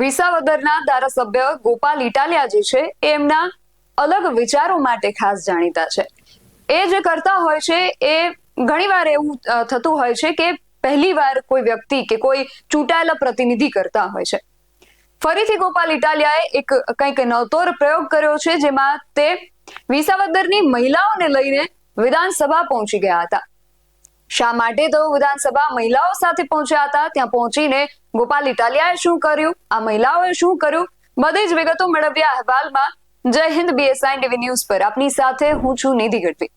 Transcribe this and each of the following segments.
વિસાવદરના ધારાસભ્ય ગોપાલ ઇટાલિયા જે છે એમના અલગ વિચારો માટે ખાસ જાણીતા છે. એ જે કરતા હોય છે, એ ઘણીવાર એવું થતું હોય છે કે પહેલીવાર કોઈ વ્યક્તિ કે કોઈ ચૂંટાયેલા પ્રતિનિધિ કરતા હોય છે. ફરીથી ગોપાલ ઇટાલિયાએ એક કંઈક નવતોર પ્રયોગ કર્યો છે, જેમાં તે વિસાવદરની મહિલાઓને લઈને વિધાનસભા પહોંચી ગયા હતા. શા માટે તેઓ વિધાનસભા મહિલાઓ સાથે પહોંચ્યા હતા? ત્યાં પહોંચીને ગોપાલ ઇટાલિયાએ શું કર્યું? આ મહિલાઓએ શું કર્યું? બધી જ વિગતો મેળવ્યા અહેવાલમાં. જય હિન્દ બીએસઆઈ ટીવી ન્યૂઝ પર. આપની સાથે હું છું નિધિ ગઢવી.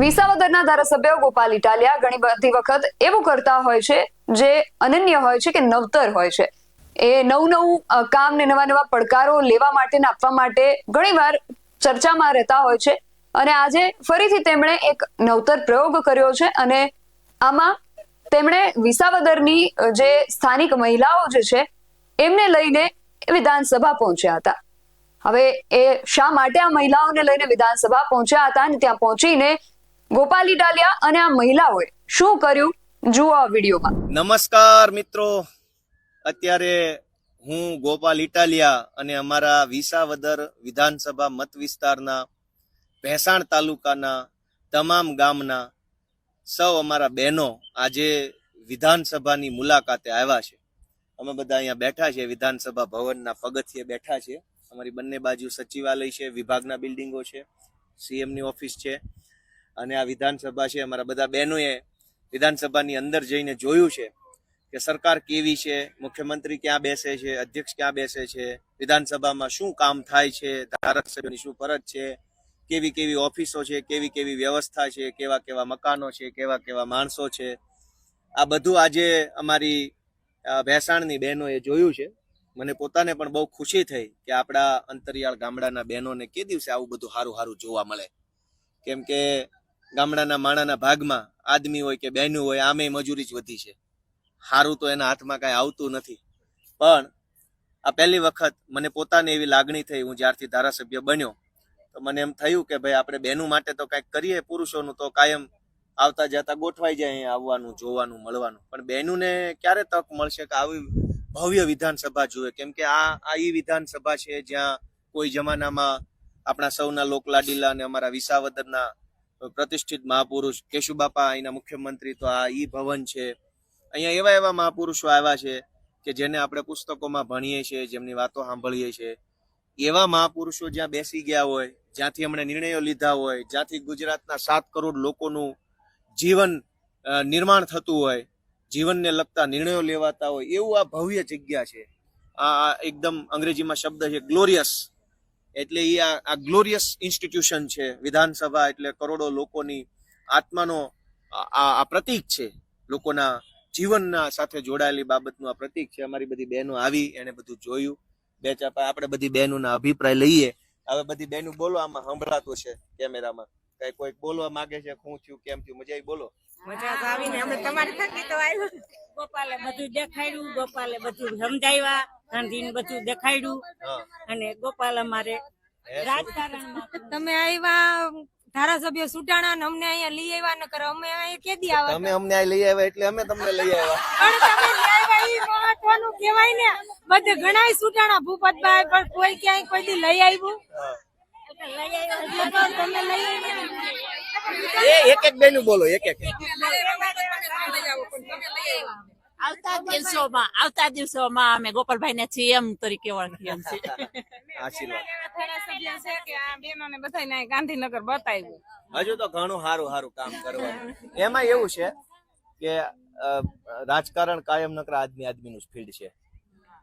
વિસાવદરના ધારાસભ્ય ગોપાલ ઇટાલિયા ઘણી બધી વખત એવું કરતા હોય છે, જે અનન્ય હોય છે કે નવતર હોય છે. એ નવું નવું કામ ને નવા નવા પડકારો લેવા માટે આપવા માટે ઘણીવાર ચર્ચામાં રહેતા હોય છે. અને આજે ફરીથી તેમણે એક નવતર પ્રયોગ કર્યો છે અને આમાં તેમણે વિસાવદરની જે સ્થાનિક મહિલાઓ જે છે, એમને લઈને વિધાનસભા પહોંચ્યા હતા. હવે એ શા માટે આ મહિલાઓને લઈને વિધાનસભા પહોંચ્યા હતા અને ત્યાં પહોંચીને ગોપાલ ઇટાલિયા અને આ મહિલાઓએ શું કર્યું? જુઓ આ વિડીયોમાં. નમસ્કાર મિત્રો. અત્યારે હું ગોપાલ ઇટાલિયા અને અમારા વિસાવદર વિધાનસભા મત વિસ્તારના ભેસાણ તાલુકાના તમામ ગામના સૌ અમારા બહેનો આજે વિધાનસભાની મુલાકાતે આવ્યા છે. અમે બધા અહીંયા બેઠા છે વિધાનસભા ભવનના પગથિયે બેઠા છે અમારી બંને બાજુ સચિવાલય છે, વિભાગના બિલ્ડિંગો છે, સીએમની ઓફિસ છે અને આ વિધાનસભા છે. અમારા બધા બહેનોએ વિધાનસભાની અંદર જઈને જોયું છે કે સરકાર કેવી છે, મુખ્યમંત્રી ક્યાં બેસે છે, અધ્યક્ષ ક્યાં બેસે છે, વિધાનસભામાં શું કામ થાય છે, ધારાસભ્યની શું ફરજ છે કેવી કેવી ઓફિસો છે, કેવી કેવી વ્યવસ્થા છે, કેવા કેવા મકાનો છે, કેવા કેવા માણસો છે. આ બધું આજે અમારી ભેસાણની બહેનોએ જોયું છે. મને પોતાને પણ બહુ ખુશી થઈ કે આપણા અંતરિયાળ ગામડાના બહેનોને કે દિવસે આવું બધું સારું સારું જોવા મળે. કેમ કે ગામડાના માણાના ભાગમાં આદમી હોય કે બહેનું હોય આમે મજૂરી જ વધી છે. સારું તો એના હાથમાં કાંઈ આવતું નથી. પણ આ પહેલી વખત મને પોતાને એવી લાગણી થઈ, હું જ્યારથી ધારાસભ્ય બન્યો તો મને એમ થયું કે ભાઈ આપણે બહેનું માટે તો કંઈક કરીએ, પુરુષોનું તો કાયમ આવતા જતા ગોઠવાઈ જાય અહીંયા આવવાનું, જોવાનું, મળવાનું. પણ બહેનોને ક્યારે તક મળશે કે આવી ભવ્ય વિધાનસભા જુએ? કેમ કે આ આ ઈ વિધાનસભા છે જ્યાં કોઈ જમાનામાં આપણા સૌના લોકલાડીલા અને અમારા વિસાવદરના પ્રતિષ્ઠિત મહાપુરુષ કેશુબાપા, અહીંના મુખ્યમંત્રી તો આ ઈ ભવન છે. અહીંયા એવા એવા મહાપુરુષો આવ્યા છે કે જેને આપણે પુસ્તકોમાં ભણીએ છીએ, જેમની વાતો સાંભળીએ છીએ. એવા મહાપુરુષો જ્યાં બેસી ગયા હોય જ્યાંથી એમણે નિર્ણયો લીધા હોય, જ્યાંથી ગુજરાતના સાત કરોડ લોકોનું જીવન નિર્માણ થતું હોય, જીવનને લગતા નિર્ણયો લેવાતા હોય, એવું આ ભવ્ય જગ્યા છે. આ એકદમ અંગ્રેજીમાં શબ્દ છે, ગ્લોરિયસ. એટલે એ આ ગ્લોરિયસ ઇન્સ્ટિટ્યુશન છે, વિધાનસભા એટલે કરોડો લોકોની આત્માનો આ, આ- પ્રતીક છે. લોકોના જીવનના સાથે જોડાયેલી બાબતનું આ પ્રતીક છે. અમારી બધી બહેનો આવી, એને બધું જોયું. બે ચાર, આપણે બધી બહેનોના અભિપ્રાય લઈએ. હવે બધી બેનું બોલો આમાં સંભળાતું છે કેમેરામાં. કઈ કોઈક બોલવા માંગે છે શું થયું કેમ થયું મજા આવી બોલો. મજા તો આવીને અમે તમારી થકી તો આવ્યું ગોપાલે બધું દેખાડ્યું ગોપાલે બધું સમજાવ્યા ગાંધીને બધું દેખાડ્યું. અને ગોપાલ અમારે રાજકારણમાં તમે આવ્યા ધારાસભ્ય સુટાણા ને અમને અહીંયા લઈ આવ્યા ન કરો અમે અહીંયા કેદી આવ્યા તમે અમને લઈ આવ્યા એટલે અમે તમને લઈ આવ્યા પણ તમે લઈ આવ્યા ઈ કેવાય ને? બધે ઘણા સુટાણા ભૂપતભાઈ પણ કોઈ ક્યાંય કોઈ દી લઈ આવ્યું હા. એટલે તો તમે લઈ આવ્યા એ એક એક બેનું બોલો એક એક. આવતા દિવસોમાં આવતા દિવસોમાં અમે ગોપાલભાઈ ને સીએમ તરીકે ઓળખીએ છીએ. આશીર્વાદ. ધારાસભ્ય છે કે આ બેનોને બધાને ગાંધીનગર બતાવ્યું. હજુ તો ઘણું સારું સારું કામ કરવાનું. એમાં એવું છે કે રાજકારણ કાયમ નકર આદમી આદમીનું જ ફીલ્ડ છે.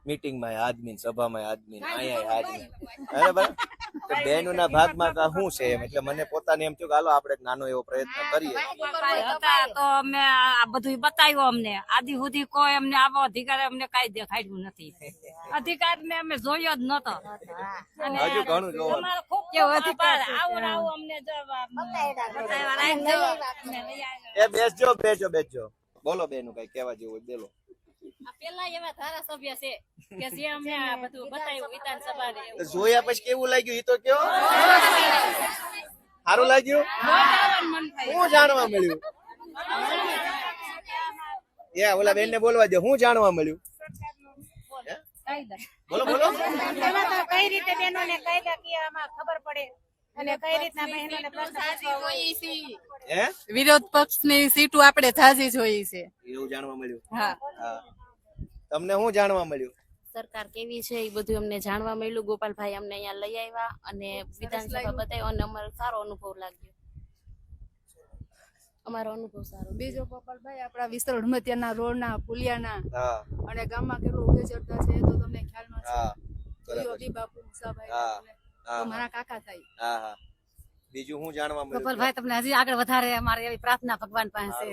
મીટિંગમાં આદમી સભામાં આદમી અહીંયા આદમી બરાબર? તો બહેનોના ભાગમાં તો શું છે? એમ એટલે મને પોતાને એમ થયું કે હાલો આપણે નાનો એવો પ્રયત્ન કરીએ. તો અમે આ બધું બતાવ્યું અમને. આદિ સુધી કોઈ અમને આવો અધિકાર અમને કઈ દેખાડ્યું નથી. અધિકાર ને અમે જોયો જ નતો અને હજુ ઘણું જોવાનું. ખૂબ આભાર. આવો અમને બતાવ્યા. એ બેસજો બેસજો બેસજો. બોલો બેનું કઈ કેવા જેવું બોલો. પેલા એવા ધારાસભ્ય છે કે જે અમને આ બધું બતાવ્યું વિધાનસભા જોયા પછી કેવું લાગ્યું? એ તો કયો? સારું લાગ્યું? હું જાણવા મળ્યું? એ ઓલા બેન ને બોલવા દે. હું જાણવા મળ્યું? બોલો બોલો. કઈ રીતે બહેનોને કાયદાકીયમાં ખબર પડે? અને કઈ રીતના બહેનોને પ્રશ્ન પૂછવા હોય. હે? વિરોધ સીટો આપણે ઝાઝી જોઈ છે. એવું જાણવા મળ્યું? હા. તમને શું જાણવા મળ્યું? સરકાર કેવી છે એ બધું અમને જાણવા મળ્યું. ગોપાલભાઈ અમને અહીંયા લઈ આવ્યા અને વિધાનસભા બતાવ્યો અને અમારો સારો અનુભવ લાગ્યો. અમારો અનુભવ સારો બીજો ગોપાલભાઈ આપણા વિસ્તાર હડમતિયાના રોડના પુલિયાના અને ગામમાં કેટલું ઉભે છે તો તમને ખ્યાલ ન છે. બાપુ મુસાભાઈ મારા કાકા થાય. હા હા. બીજું હું જાણવા મળ્યું? ગોપાલભાઈ તમને હજી આગળ વધારે અમારી એવી પ્રાર્થના ભગવાન પાસે.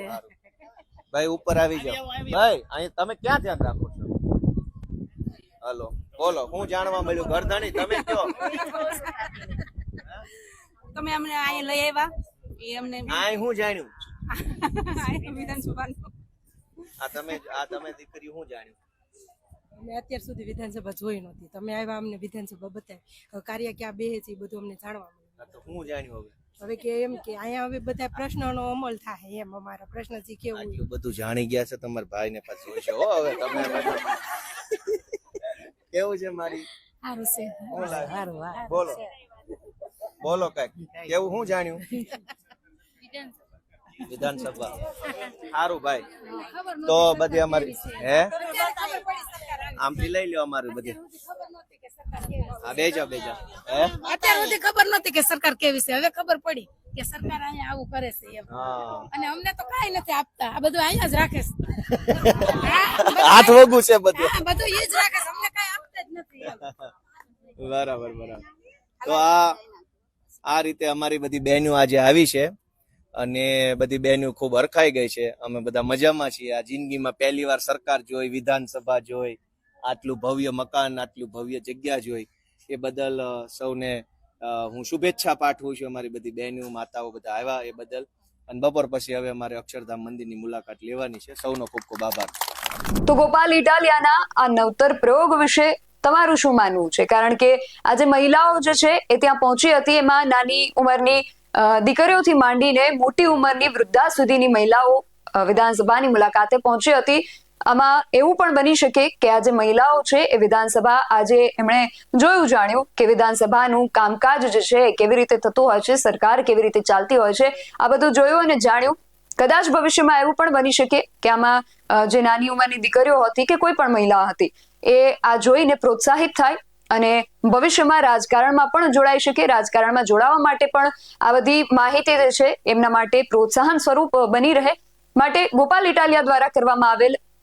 ભાઈ ઉપર આવી જાઓ. ભાઈ અહીં તમે ક્યાં ધ્યાન રાખો છો? હલો બોલો હું જાણવા મળ્યું ગરધણી તમે કયો? તમે અમને અહીં લઈ આવ્યા? એ અમને આય હું જાણ્યું? વિધાનસભાનું. આ તમે આ તમે દીકરી હું જાણ્યું? મેં અત્યાર સુધી વિધાનસભા જોઈ નહોતી. તમે આવ્યા અમને વિધાનસભા બતાવી. કાર્ય ક્યાં બે છે એ બધું અમને જાણવા મળ્યું. હું જાણ્યું હવે? હવે કે એમ કે અહીંયા હવે બધા પ્રશ્નોનો અમલ થાય એમ અમારા પ્રશ્ન જે કેવું આટલું બધું જાણી ગયા છે તમારા ભાઈ ને પાછું જોઈશે. હો હવે તમે કેવું છે મારી? સારું છે. સારું બોલો. બોલો કંઈક. કેવું હું જાણ્યું? વિધાનસભા. સારું ભાઈ. તો બધી અમારી હે? આમથી લઈ લ્યો અમારું બધું. હા બેજો બેજો હે? અત્યાર સુધી ખબર નતી કે સરકાર કેવી છે. હવે ખબર પડી કે સરકાર અહીંયા આવું કરે છે એમ. અને અમને તો કાંઈ નથી આપતા. આ બધું અહીંયા જ રાખે છે. હાથ વગું છે બધું. બધું એ જ રાખે છે. અમને કાંઈ આપતા જ નથી બરાબર બરાબર. તો આ આ રીતે અમારી બધી બહેનો આજે આવી છે અને બધી બહેનો ખૂબ હરખાઈ ગઈ છે. અમે બધા મજામાં છીએ. આ જિંદગીમાં પહેલી વાર સરકાર જોઈ વિધાનસભા જોઈ આટલું ભવ્ય મકાન, આટલું ભવ્ય જગ્યા જોઈ, એ બદલ સૌને હું શુભેચ્છા પાઠવું છું અમારી બધી બહેનો, માતાઓ બધા આવ્યા એ બદલ. અને બપોર પછી હવે અમારે અક્ષરધામ મંદિરની મુલાકાત લેવાની છે. સૌનો ખૂબ ખૂબ આભાર. તો ગોપાલ, ઇટાલિયાના આ નવતર પ્રયોગ વિશે તમારું શું માનવું છે? કારણ કે આજે મહિલાઓ જે છે એ ત્યાં પહોંચી હતી, એમાં નાની ઉંમરની દીકરીઓથી માંડીને મોટી ઉંમરની વૃદ્ધા સુધીની મહિલાઓ વિધાનસભાની મુલાકાતે પહોંચી હતી. આમાં એવું પણ બની શકે કે આ જે મહિલાઓ છે એ વિધાનસભા આજે એમણે જોયું, જાણ્યું કે વિધાનસભાનું કામકાજ જે છે એ કેવી રીતે થતું હોય છે, સરકાર કેવી રીતે ચાલતી હોય છે, આ બધું જોયું અને જાણ્યું. કદાચ ભવિષ્યમાં એવું પણ બની શકે કે આમાં જે નાની ઉંમરની દીકરીઓ હતી કે કોઈ પણ મહિલા હતી, એ આ જોઈને પ્રોત્સાહિત થાય અને ભવિષ્યમાં રાજકારણમાં પણ જોડાઈ શકે, રાજકારણમાં જોડાવા માટે પણ આ બધી માહિતી જે છે એમના માટે પ્રોત્સાહન સ્વરૂપ બની રહે. માટે ગોપાલ ઇટાલિયા દ્વારા કરવામાં આવેલ